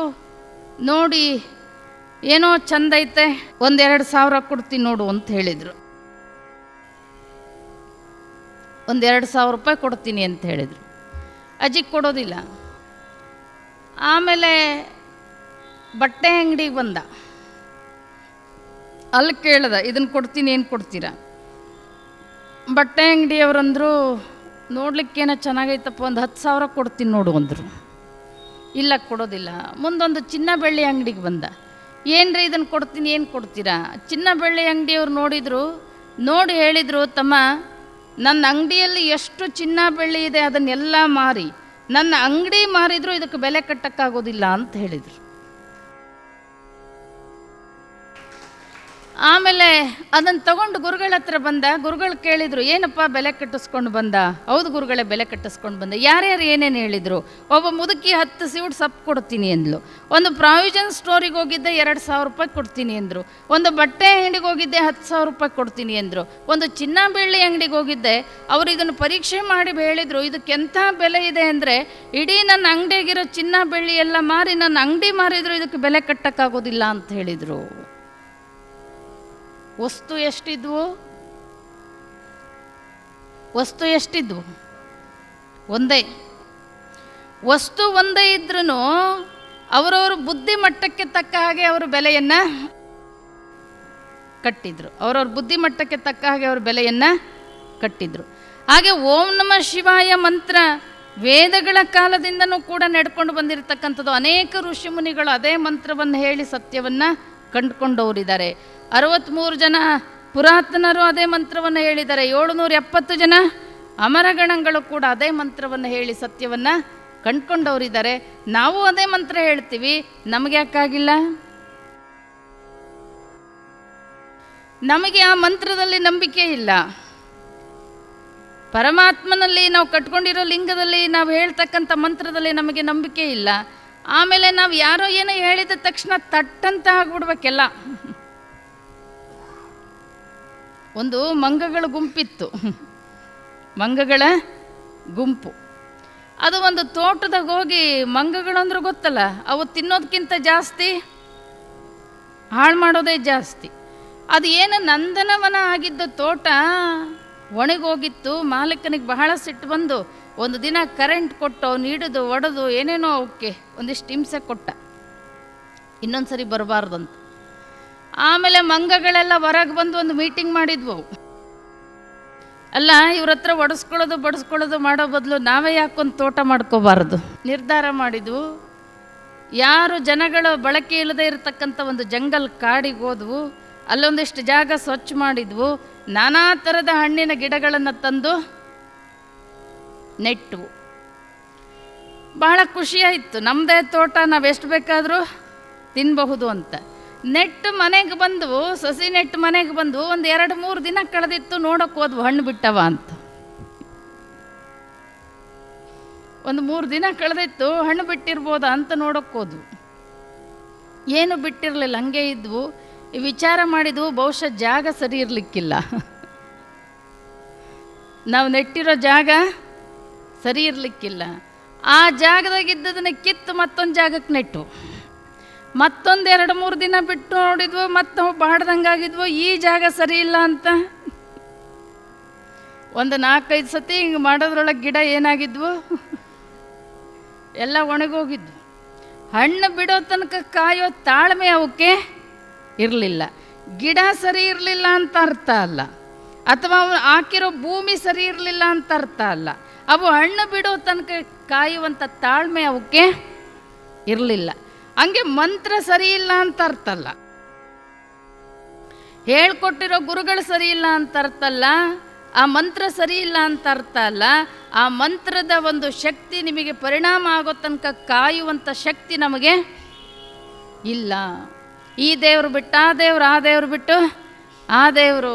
ನೋಡಿ, ಏನೋ ಚಂದ ಐತೆ, ಒಂದೆರಡು ಸಾವಿರ ಕೊಡ್ತೀನಿ ನೋಡು ಅಂತ ಹೇಳಿದರು. ಒಂದೆರಡು ಸಾವಿರ ರೂಪಾಯಿ ಕೊಡ್ತೀನಿ ಅಂತ ಹೇಳಿದರು. ಅಜ್ಜಿಗೆ ಕೊಡೋದಿಲ್ಲ. ಆಮೇಲೆ ಬಟ್ಟೆ ಅಂಗಡಿಗೆ ಬಂದ. ಅಲ್ಲಿ ಕೇಳ್ದ ಇದನ್ನು ಕೊಡ್ತೀನಿ, ಏನು ಕೊಡ್ತೀರಾ? ಬಟ್ಟೆ ಅಂಗಡಿಯವರಂದರು ನೋಡ್ಲಿಕ್ಕೇನೋ ಚೆನ್ನಾಗೈತಪ್ಪ, ಒಂದು ಹತ್ತು ಸಾವಿರ ಕೊಡ್ತೀನಿ ನೋಡು, ಅಂದರು. ಇಲ್ಲ ಕೊಡೋದಿಲ್ಲ. ಮುಂದೊಂದು ಚಿನ್ನ ಬೆಳ್ಳಿ ಅಂಗಡಿಗೆ ಬಂದ. ಏನು ರೀ ಇದನ್ನು ಕೊಡ್ತೀನಿ, ಏನು ಕೊಡ್ತೀರಾ? ಚಿನ್ನ ಬೆಳ್ಳಿ ಅಂಗಡಿಯವ್ರು ನೋಡಿದರು, ನೋಡಿ ಹೇಳಿದರು, ತಮ್ಮ, ನನ್ನ ಅಂಗಡಿಯಲ್ಲಿ ಎಷ್ಟು ಚಿನ್ನ ಬೆಳ್ಳಿ ಇದೆ ಅದನ್ನೆಲ್ಲ ಮಾರಿ. ನನ್ನ ಅಂಗಡಿ ಮಾರಿದರೂ ಇದಕ್ಕೆ ಬೆಲೆ ಕಟ್ಟಕ್ಕಾಗೋದಿಲ್ಲ ಅಂತ ಹೇಳಿದರು. ಆಮೇಲೆ ಅದನ್ನು ತಗೊಂಡು ಗುರುಗಳ ಹತ್ರ ಬಂದ, ಗುರುಗಳು ಕೇಳಿದರು, ಏನಪ್ಪ ಬೆಲೆ ಕಟ್ಟಿಸ್ಕೊಂಡು ಬಂದ? ಹೌದು ಗುರುಗಳೇ, ಬೆಲೆ ಕಟ್ಟಿಸ್ಕೊಂಡು ಬಂದ. ಯಾರ್ಯಾರು ಏನೇನು ಹೇಳಿದರು? ಒಬ್ಬ ಮುದುಕಿ ಹತ್ತು ಸೀಟ್ ಸಪ್ ಕೊಡ್ತೀನಿ, ಅಂದ್ಲು. ಒಂದು ಪ್ರಾವಿಷನ್ ಸ್ಟೋರಿಗೆ ಹೋಗಿದ್ದೆ, ಎರಡು ಸಾವಿರ ರೂಪಾಯಿ ಕೊಡ್ತೀನಿ, ಅಂದರು. ಒಂದು ಬಟ್ಟೆ ಅಂಗಡಿಗೆ ಹೋಗಿದ್ದೆ, ಹತ್ತು ಸಾವಿರ ರೂಪಾಯಿ ಕೊಡ್ತೀನಿ, ಅಂದರು. ಒಂದು ಚಿನ್ನ ಬೆಳ್ಳಿ ಅಂಗಡಿಗೆ ಹೋಗಿದ್ದೆ, ಅವರು ಇದನ್ನು ಪರೀಕ್ಷೆ ಮಾಡಿ ಹೇಳಿದರು ಇದಕ್ಕೆಂಥ ಬೆಲೆ ಇದೆ ಅಂದರೆ, ಇಡೀ ನನ್ನ ಅಂಗಡಿಯಾಗಿರೋ ಚಿನ್ನ ಬೆಳ್ಳಿ ಎಲ್ಲ ಮಾರಿ, ನನ್ನ ಅಂಗಡಿ ಮಾರಿದ್ರು ಇದಕ್ಕೆ ಬೆಲೆ ಕಟ್ಟಕ್ಕಾಗೋದಿಲ್ಲ ಅಂತ ಹೇಳಿದರು. ವಸ್ತು ಎಷ್ಟಿದ್ವು? ವಸ್ತು ಎಷ್ಟಿದ್ವು? ಒಂದೇ. ವಸ್ತು ಒಂದೇ ಇದ್ರೂ ಅವರವ್ರ ಬುದ್ಧಿ ಮಟ್ಟಕ್ಕೆ ತಕ್ಕ ಹಾಗೆ ಅವರು ಬೆಲೆಯನ್ನು ಕಟ್ಟಿದ್ರು. ಅವರವ್ರ ಬುದ್ಧಿ ಮಟ್ಟಕ್ಕೆ ತಕ್ಕ ಹಾಗೆ ಅವರು ಬೆಲೆಯನ್ನು ಕಟ್ಟಿದ್ರು. ಹಾಗೆ ಓಂ ನಮ ಶಿವಾಯ ಮಂತ್ರ ವೇದಗಳ ಕಾಲದಿಂದನೂ ಕೂಡ ನಡ್ಕೊಂಡು ಬಂದಿರತಕ್ಕಂಥದ್ದು. ಅನೇಕ ಋಷಿಮುನಿಗಳು ಅದೇ ಮಂತ್ರವನ್ನು ಹೇಳಿ ಸತ್ಯವನ್ನು ಕಂಡುಕೊಂಡವರಿದ್ದಾರೆ. ಅರವತ್ತ್ಮೂರು ಜನ ಪುರಾತನರು ಅದೇ ಮಂತ್ರವನ್ನು ಹೇಳಿದ್ದಾರೆ. ಏಳುನೂರ ಎಪ್ಪತ್ತು ಜನ ಅಮರಗಣಗಳು ಕೂಡ ಅದೇ ಮಂತ್ರವನ್ನು ಹೇಳಿ ಸತ್ಯವನ್ನು ಕಂಡ್ಕೊಂಡವರಿದ್ದಾರೆ. ನಾವು ಅದೇ ಮಂತ್ರ ಹೇಳ್ತೀವಿ. ನಮಗೆ ಯಾಕಾಗಿಲ್ಲ? ನಮಗೆ ಆ ಮಂತ್ರದಲ್ಲಿ ನಂಬಿಕೆ ಇಲ್ಲ. ಪರಮಾತ್ಮನಲ್ಲಿ ನಾವು ಕಟ್ಕೊಂಡಿರೋ ಲಿಂಗದಲ್ಲಿ ನಾವು ಹೇಳ್ತಕ್ಕಂಥ ಮಂತ್ರದಲ್ಲಿ ನಮಗೆ ನಂಬಿಕೆ ಇಲ್ಲ. ಆಮೇಲೆ ನಾವು ಯಾರೋ ಏನೋ ಹೇಳಿದ ತಕ್ಷಣ ತಟ್ಟಂತ ಆಗ್ಬಿಡ್ಬೇಕೆಲ್ಲ. ಒಂದು ಮಂಗಗಳ ಗುಂಪಿತ್ತು. ಮಂಗಗಳ ಗುಂಪು. ಅದು ಒಂದು ತೋಟದಾಗ ಹೋಗಿ ಮಂಗಗಳಂದ್ರೆ ಗೊತ್ತಲ್ಲ, ಅವು ತಿನ್ನೋದಕ್ಕಿಂತ ಜಾಸ್ತಿ, ಹಾಳು ಮಾಡೋದೇ ಜಾಸ್ತಿ. ಅದು ಏನು ನಂದನವನ ಆಗಿದ್ದ ತೋಟ ಒಣಗೋಗಿತ್ತು, ಮಾಲೀಕನಿಗೆ ಬಹಳ ಸಿಟ್ಟು ಬಂದು ಒಂದು ದಿನ ಕರೆಂಟ್ ಕೊಟ್ಟು, ನೀಡಿದು, ಒಡೆದು, ಏನೇನೋ ಅವಕ್ಕೆ ಒಂದಿಷ್ಟು ಹಿಂಸೆ ಕೊಟ್ಟ. ಇನ್ನೊಂದು ಸರಿ ಬರಬಾರ್ದಂತ. ಆಮೇಲೆ ಮಂಗಗಳೆಲ್ಲ ಹೊರಗೆ ಬಂದು ಒಂದು ಮೀಟಿಂಗ್ ಮಾಡಿದ್ವು. ಅಲ್ಲ, ಇವ್ರ ಹತ್ರ ಒಡಿಸ್ಕೊಳ್ಳೋದು, ಬಡಿಸ್ಕೊಳ್ಳೋದು ಮಾಡೋ ಬದಲು ನಾವೇ ಯಾಕೊಂದು ತೋಟ ಮಾಡ್ಕೋಬಾರ್ದು? ನಿರ್ಧಾರ ಮಾಡಿದ್ವು. ಯಾರು ಜನಗಳ ಬಳಕೆ ಇಲ್ಲದೆ ಇರತಕ್ಕಂಥ ಒಂದು ಜಂಗಲ್ ಕಾಡಿಗೆ ಹೋದ್ವು. ಅಲ್ಲೊಂದಿಷ್ಟು ಜಾಗ ಸ್ವಚ್ಛ ಮಾಡಿದ್ವು. ನಾನಾ ಥರದ ಹಣ್ಣಿನ ಗಿಡಗಳನ್ನು ತಂದು ನೆಟ್ಟು. ಬಹಳ ಖುಷಿಯಾಯಿತು. ನಮ್ಮದೇ ತೋಟ ನಾವು ಎಷ್ಟು ಬೇಕಾದರೂ ತಿನ್ನಬಹುದು ಅಂತ. ನೆಟ್ಟು ಮನೆಗೆ ಬಂದು ಸಸಿ ನೆಟ್ಟು ಮನೆಗೆ ಬಂದು ಒಂದು ಎರಡು ಮೂರು ದಿನ ಕಳೆದಿತ್ತು, ನೋಡೋಕೆ ಹೋದ್ವು ಹಣ್ಣು ಬಿಟ್ಟವ ಅಂತ. ಒಂದು ಮೂರು ದಿನ ಕಳೆದಿತ್ತು, ಹಣ್ಣು ಬಿಟ್ಟಿರ್ಬೋದ ಅಂತ ನೋಡೋಕೆ ಹೋದ್ವು ಏನು ಬಿಟ್ಟಿರಲಿಲ್ಲ, ಹಂಗೆ ಇದ್ವು. ವಿಚಾರ ಮಾಡಿದ್ವು, ಬಹುಶಃ ಜಾಗ ಸರಿ ಇರಲಿಕ್ಕಿಲ್ಲ. ನಾವು ನೆಟ್ಟಿರೋ ಜಾಗ ಸರಿ ಇರಲಿಕ್ಕಿಲ್ಲ. ಆ ಜಾಗದಾಗಿದ್ದದನ್ನ ಕಿತ್ತು ಮತ್ತೊಂದು ಜಾಗಕ್ಕೆ ನೆಟ್ಟು. ಮತ್ತೊಂದು ಎರಡು ಮೂರು ದಿನ ಬಿಟ್ಟು ನೋಡಿದ್ವು, ಮತ್ತೆ ಬಾಡ್ದಂಗಾಗಿದ್ವು, ಈ ಜಾಗ ಸರಿ ಇಲ್ಲ ಅಂತ. ಒಂದು ನಾಲ್ಕೈದು ಸತಿ ಹಿಂಗೆ ಮಾಡೋದ್ರೊಳಗೆ ಗಿಡ ಏನಾಗಿದ್ವು? ಎಲ್ಲ ಒಣಗೋಗಿದ್ವು. ಹಣ್ಣು ಬಿಡೋ ತನಕ ಕಾಯೋ ತಾಳ್ಮೆ ಅವಕ್ಕೆ ಇರಲಿಲ್ಲ. ಗಿಡ ಸರಿ ಇರಲಿಲ್ಲ ಅಂತ ಅರ್ಥ ಅಲ್ಲ. ಅಥವಾ ಅವನು ಹಾಕಿರೋ ಭೂಮಿ ಸರಿ ಇರಲಿಲ್ಲ ಅಂತ ಅರ್ಥ ಅಲ್ಲ. ಅವು ಹಣ್ಣು ಬಿಡೋ ತನಕ ಕಾಯುವಂಥ ತಾಳ್ಮೆ ಅವಕ್ಕೆ ಇರಲಿಲ್ಲ. ಹಂಗೆ ಮಂತ್ರ ಸರಿ ಇಲ್ಲ ಅಂತ ಅರ್ಥ ಅಲ್ಲ ಹೇಳ್ಕೊಟ್ಟಿರೋ ಗುರುಗಳು ಸರಿ ಇಲ್ಲ ಅಂತ ಅರ್ಥ ಅಲ್ಲ ಆ ಮಂತ್ರ ಸರಿ ಇಲ್ಲ ಅಂತ ಅರ್ಥ ಅಲ್ಲ, ಆ ಮಂತ್ರದ ಒಂದು ಶಕ್ತಿ ನಿಮಗೆ ಪರಿಣಾಮ ಆಗೋ ತನಕ ಕಾಯುವಂಥ ಶಕ್ತಿ ನಮಗೆ ಇಲ್ಲ. ಈ ದೇವರು ಬಿಟ್ಟು ಆ ದೇವರು ಆ ದೇವರು ಬಿಟ್ಟು ಆ ದೇವರು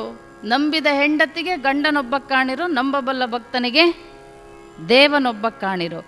ನಂಬಿದ ಹೆಂಡತಿಗೆ ಗಂಡನೊಬ್ಬ ಕಾಣಿರೋ, ನಂಬಬಲ್ಲ ಭಕ್ತನಿಗೆ ದೇವನೊಬ್ಬ ಕಾಣಿರೋ.